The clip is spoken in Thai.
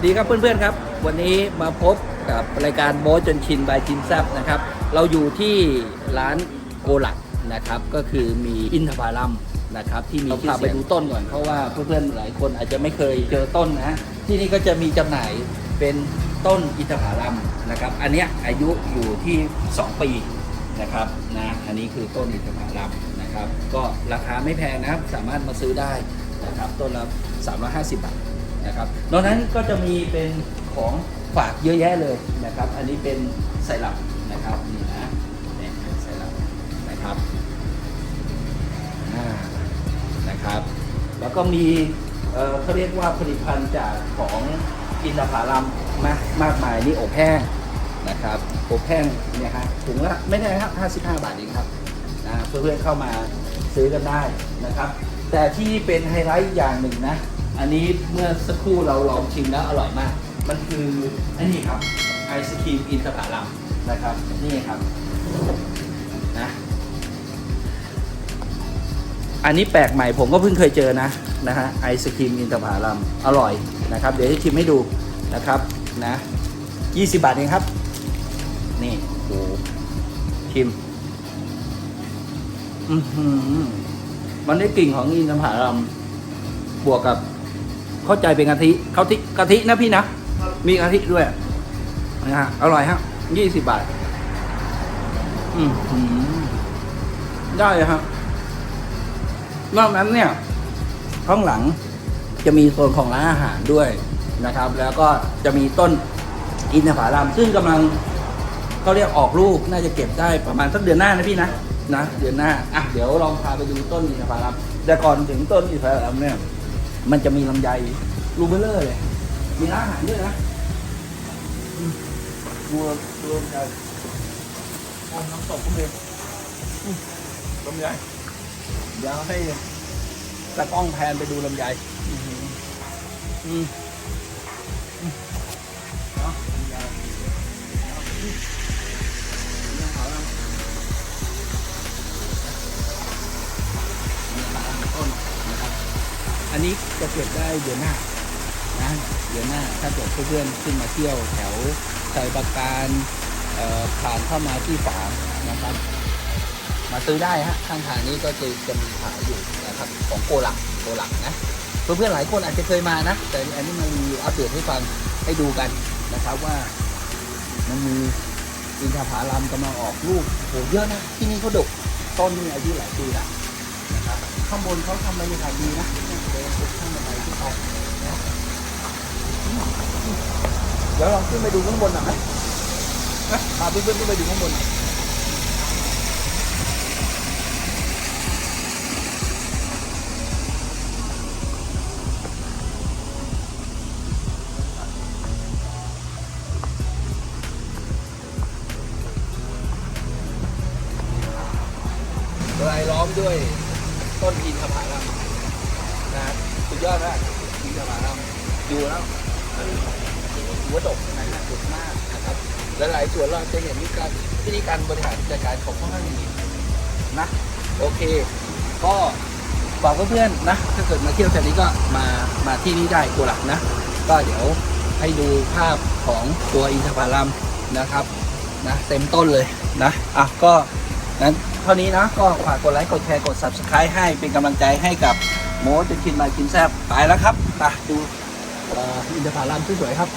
วัสดีครับเพื่อนๆครับ วันนี้มาพบกับรายการโบ๊ทจนชินบายจินแซบนะครับ เราอยู่ที่ร้านโกลักนะครับ ก็คือมีอินทผลัมนะครับ ที่มีพาไปดูต้นก่อน เพราะว่าเพื่อนๆหลายคนอาจจะไม่เคยเจอต้นนะ ที่นี่ก็จะมีจำหน่ายเป็นต้นอินทผลัมนะครับ อันนี้อายุอยู่ที่ 2 ปีนะครับนะอันนี้คือต้นอินทผลัมนะครับ ก็ราคาไม่แพงนะครับสามารถมาซื้อได้นะครับต้นละ350 บาท นะครับนอกนั้นก็จะมีเป็นของฝากเยอะแยะเลยนะครับ อันนี้เป็นไซรัปนะครับนี่นะเนี่ยไซรัปนะครับนะครับ แล้วก็มีเอ่อเขาเรียกว่าผลิตภัณฑ์จากของอินทผลัมมามากมายนี่อบแห้งนะครับอบแห้งเนี่ยฮะถุงละไม่ได้ครับ 55 บาทเองครับนะเพื่อนๆเข้ามาซื้อกันได้นะครับ แต่ที่เป็นไฮไลท์อย่างหนึ่งนะ อันนี้เมื่อสักครู่เราลองชิมแล้วอร่อยมาก มันคืออันนี้ครับไอศครีมอินทผลัมนะครับ นี่ครับนะอันนี้แปลกใหม่ผมก็เพิ่งเคยเจอนะนะฮะไอศครีมอินทผลัมอร่อยนะครับ เดี๋ยวจะชิมให้ดูนะครับนะ20 บาทเองครับ นี่โอ้ชิมอือหือมันได้กลิ่นของอินทผลัมบวกกับ เข้าใจเป็นกะทิเขาทิกะทินะพี่นะ มีกะทิด้วยนะฮะอร่อยฮะยี่สิบบาท อืมได้เลยครับนอกนั้นเนี่ยข้างหลังจะมีโซนของร้านอาหารด้วยนะครับ แล้วก็จะมีต้นอินทผลัมซึ่งกำลังเขาเรียกออกลูกน่าจะเก็บได้ประมาณสักเดือนหน้านะพี่นะนะเดือนหน้าอะเดี๋ยวลองพาไปดูต้นอินทผลัมแต่ก่อนถึงต้นอินทผลัมเนี่ย มันจะมีลำไยรูเบลเลอร์เลย มีร้านอาหารด้วยนะรวมดูดูลำไยโอ้น้ำตกก็มีลำไยเดี๋ยวให้ตะกล้องแพนไปดูลำไยอืมอืมอืมเนาะ นนี้จะเก็บได้เดือนหน้านะเดือนหน้าถ้าเกิดเพื่อนๆขึ้นมาเที่ยวแถวไซบาการผ่านเข้ามาที่ฝางนะครับ มาซื้อได้ฮะข้างทางนี้ก็จะจะมีขายอยู่นะครับของโกหลักโกหลักนะเพื่อนๆหลายคนอาจจะเคยมานะ แต่อันนี้มันมีอัปเดตให้ฟังให้ดูกันนะครับว่ามันมีอินทผลัมกำลังออกลูกโหเยอะนะที่นี่เขาดกต้นนี่อายุหลายปีละนะครับข้างบนเขาทำบรรยากาศดีนะ เดี๋ยวลองขึ้นไปดูข้างบนหน่อยไหมพาเพื่อนๆขึ้นไปดูข้างบนหน่อยรายล้อมด้วยต้นอินทผลัมนะครับสุด ยอดมากอินทผลัมอยู่แล้วหัวดกนะฮะดกมากนะครับและหลายส่วนเราจะเห็นวิธีการวิธีการบริหารจัดการของค่อนข้างดีนะโอเค ก็บอกเพื่อนๆนะ ถ้าเกิดมาเที่ยวแถวนี้ก็มามาที่นี่ได้ตัวหลักนะ ก็เดี๋ยวให้ดูภาพของตัวอินทผลัมนะครับนะเต็มต้นเลยนะอะก็นั้นเท่านี้นะก็ฝากกดไลค์กดแชร์กด subscribe ให้เป็นกำลังใจให้กับ โมจะกินมากินแซ่บไปแล้วครับไปดูอ่ออินทผลัมสวยๆครับ